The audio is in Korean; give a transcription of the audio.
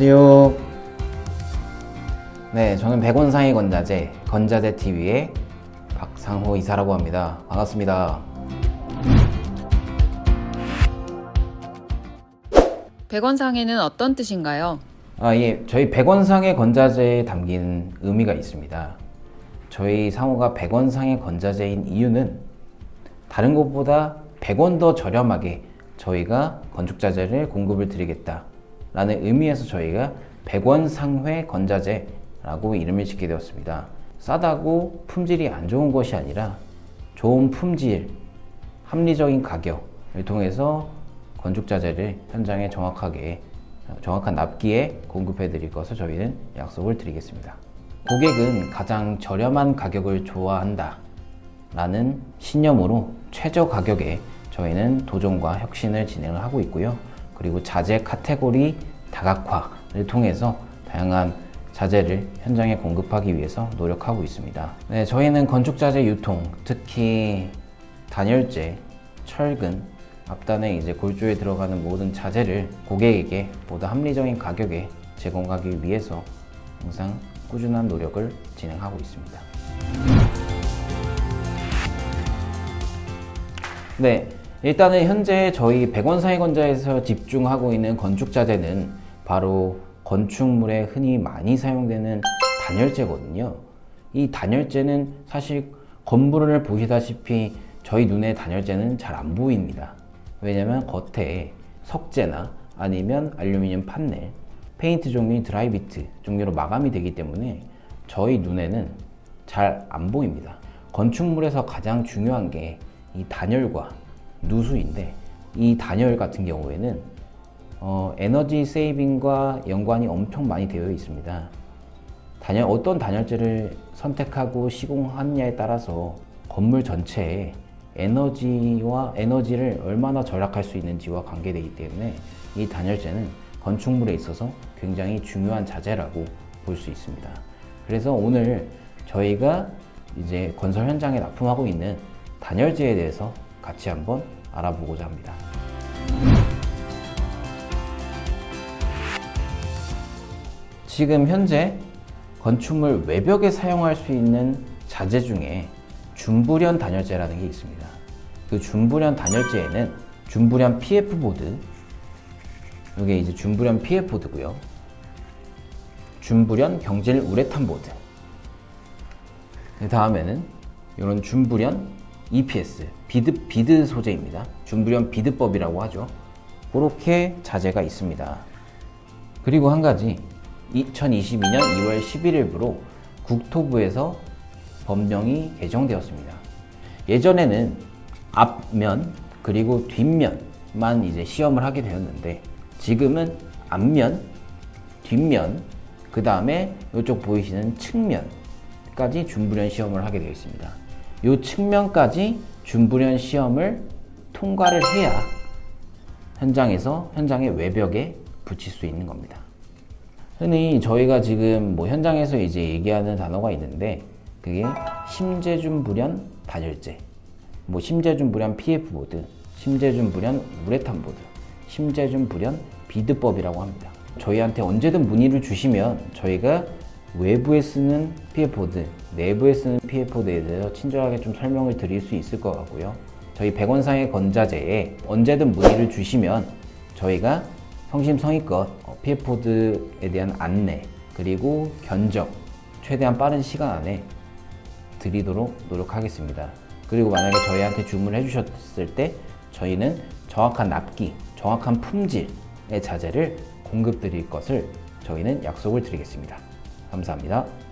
안녕하세요. 네, 저는 백원상의 건자재, 건자재 TV의 박상호 이사라고 합니다. 반갑습니다. 백원상에는 어떤 뜻인가요? 아, 예, 저희 백원상의 건자재에 담긴 의미가 있습니다. 저희 상호가 백원상의 건자재인 이유는 다른 곳보다 100원 더 저렴하게 저희가 건축자재를 공급을 드리겠다 라는 의미에서 저희가 백원 상회 건자재라고 이름을 짓게 되었습니다. 싸다고 품질이 안 좋은 것이 아니라 좋은 품질, 합리적인 가격을 통해서 건축자재를 현장에 정확하게 정확한 납기에 공급해 드릴 것을 저희는 약속을 드리겠습니다. 고객은 가장 저렴한 가격을 좋아한다 라는 신념으로 최저 가격에 저희는 도전과 혁신을 진행을 하고 있고요. 그리고 자재 카테고리 다각화를 통해서 다양한 자재를 현장에 공급하기 위해서 노력하고 있습니다. 네, 저희는 건축 자재 유통, 특히 단열재, 철근, 앞단에 이제 골조에 들어가는 모든 자재를 고객에게 보다 합리적인 가격에 제공하기 위해서 항상 꾸준한 노력을 진행하고 있습니다. 네, 일단은 현재 저희 백원사회건자에서 집중하고 있는 건축자재는 바로 건축물에 흔히 많이 사용되는 단열재거든요. 이 단열재는 사실 건물을 보시다시피 저희 눈에 단열재는 잘 안 보입니다. 왜냐면 겉에 석재나 아니면 알루미늄 판넬, 페인트 종류인 드라이비트 종류로 마감이 되기 때문에 저희 눈에는 잘 안 보입니다. 건축물에서 가장 중요한 게 이 단열과 누수인데 이 단열 같은 경우에는 어, 에너지 세이빙과 연관이 엄청 많이 되어 있습니다. 단열, 어떤 단열재를 선택하고 시공하느냐에 따라서 건물 전체에 에너지와 에너지를 얼마나 절약할 수 있는지와 관계되기 때문에 이 단열재는 건축물에 있어서 굉장히 중요한 자재라고 볼 수 있습니다. 그래서 오늘 저희가 이제 건설 현장에 납품하고 있는 단열재에 대해서 같이 한번 알아보고자 합니다. 지금 현재 건축물 외벽에 사용할 수 있는 자재 중에 준불연 단열재라는 게 있습니다. 그 준불연 단열재에는 준불연 PF 보드, 이게 이제 준불연 PF 보드고요. 준불연 경질 우레탄 보드. 그 다음에는 이런 준불연 EPS 비드 비드 소재입니다. 준불연 비드법이라고 하죠. 그렇게 자재가 있습니다. 그리고 한 가지 2022년 2월 11일부로 국토부에서 법령이 개정되었습니다. 예전에는 앞면 그리고 뒷면만 이제 시험을 하게 되었는데 지금은 앞면, 뒷면, 그 다음에 이쪽 보이시는 측면까지 준불연 시험을 하게 되어 있습니다. 이 측면까지 준불연 시험을 통과를 해야 현장에서 현장의 외벽에 붙일 수 있는 겁니다. 흔히 저희가 지금 뭐 현장에서 이제 얘기하는 단어가 있는데 그게 심재준 불연 단열재, 뭐 심재준 불연 PF 보드, 심재준 불연 우레탄 보드, 심재준 불연 비드법이라고 합니다. 저희한테 언제든 문의를 주시면 저희가 외부에 쓰는 PF 보드, 내부에 쓰는 PF 보드에 대해서 친절하게 좀 설명을 드릴 수 있을 것 같고요. 저희 백원상의 건자재에 언제든 문의를 주시면 저희가 성심성의껏 어, PF 보드에 대한 안내 그리고 견적 최대한 빠른 시간 안에 드리도록 노력하겠습니다. 그리고 만약에 저희한테 주문을 해주셨을 때 저희는 정확한 납기, 정확한 품질의 자재를 공급 드릴 것을 저희는 약속을 드리겠습니다. 감사합니다.